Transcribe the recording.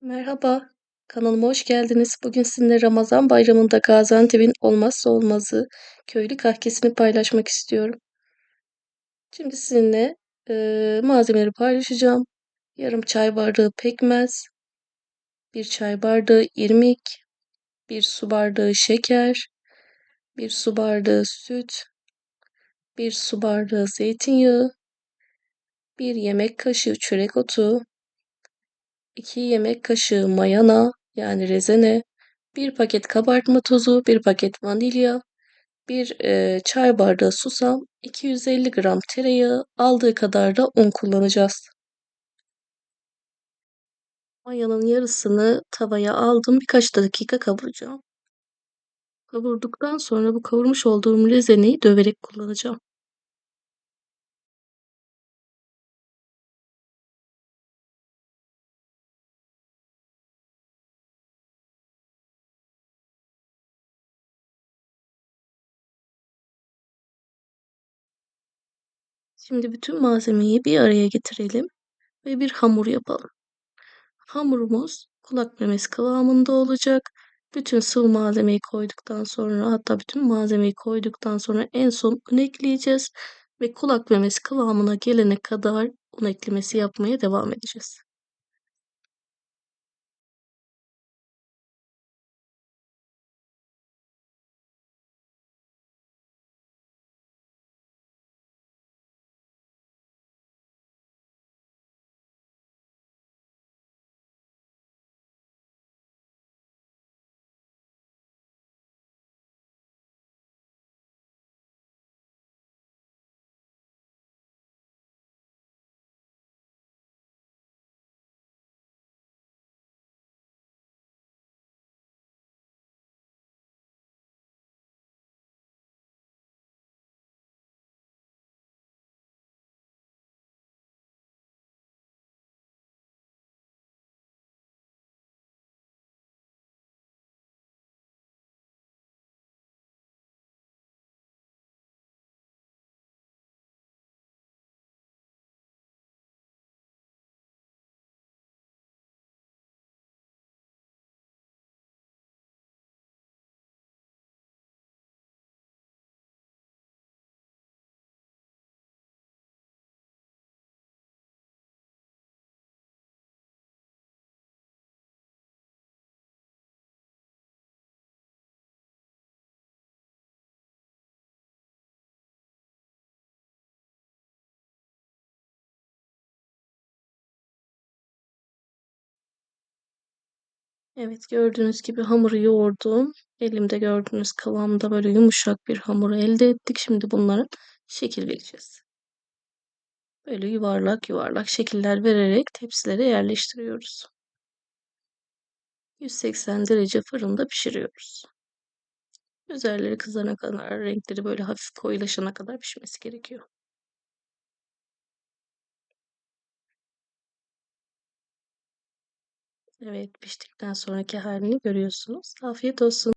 Merhaba, kanalıma hoş geldiniz. Bugün sizinle Ramazan bayramında Gaziantep'in olmazsa olmazı köylü kahkesini paylaşmak istiyorum. Şimdi sizinle e, malzemeleri paylaşacağım. Yarım çay bardağı pekmez, bir çay bardağı irmik, bir su bardağı şeker, bir su bardağı süt, bir su bardağı zeytinyağı, bir yemek kaşığı çörek otu, 2 yemek kaşığı mayana yani rezene, 1 paket kabartma tozu, 1 paket vanilya, 1 e, çay bardağı susam, 250 gram tereyağı, aldığı kadar da un kullanacağız. Mayanın yarısını tavaya aldım. Birkaç dakika kavuracağım. Kavurduktan sonra bu kavurmuş olduğum rezeneyi döverek kullanacağım. Şimdi bütün malzemeyi bir araya getirelim ve bir hamur yapalım. Hamurumuz kulak memesi kıvamında olacak. Bütün sıvı malzemeyi koyduktan sonra hatta bütün malzemeyi koyduktan sonra en son un ekleyeceğiz ve kulak memesi kıvamına gelene kadar un eklemesi yapmaya devam edeceğiz. Evet gördüğünüz gibi hamuru yoğurdum. Elimde gördüğünüz kıvamda böyle yumuşak bir hamur elde ettik. Şimdi bunlara şekil vereceğiz. Böyle yuvarlak yuvarlak şekiller vererek tepsilere yerleştiriyoruz. 180 derece fırında pişiriyoruz. Üzerleri kızana kadar, renkleri böyle hafif koyulaşana kadar pişmesi gerekiyor. Evet, piştikten sonraki halini görüyorsunuz. Afiyet olsun.